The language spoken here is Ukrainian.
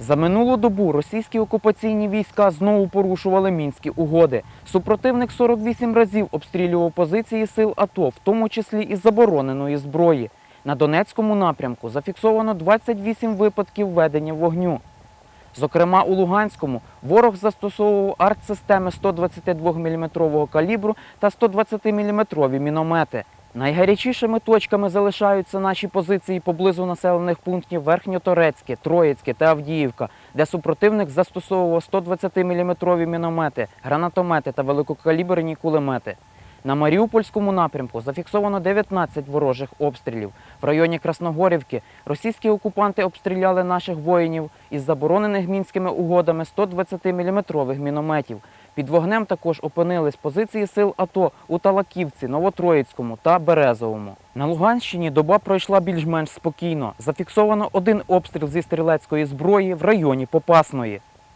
За минулу добу російські окупаційні війська знову порушували мінські угоди. Супротивник 48 разів обстрілював позиції сил АТО, в тому числі із забороненої зброї. На Донецькому напрямку зафіксовано 28 випадків ведення вогню. Зокрема, у Луганському ворог застосовував артсистеми 122 мм калібру та 120 мм міномети. Найгарячішими точками залишаються наші позиції поблизу населених пунктів Верхньоторецьке, Троїцьке та Авдіївка, де супротивник застосовував 120 мм міномети, гранатомети та великокаліберні кулемети. На Маріупольському напрямку зафіксовано 19 ворожих обстрілів. В районі Красногорівки російські окупанти обстріляли наших воїнів із заборонених мінськими угодами 120-мм мінометів. Під вогнем також опинились позиції сил АТО у Талаківці, Новотроїцькому та Березовому. На Луганщині доба пройшла більш-менш спокійно. Зафіксовано один обстріл зі стрілецької зброї в районі Попасної.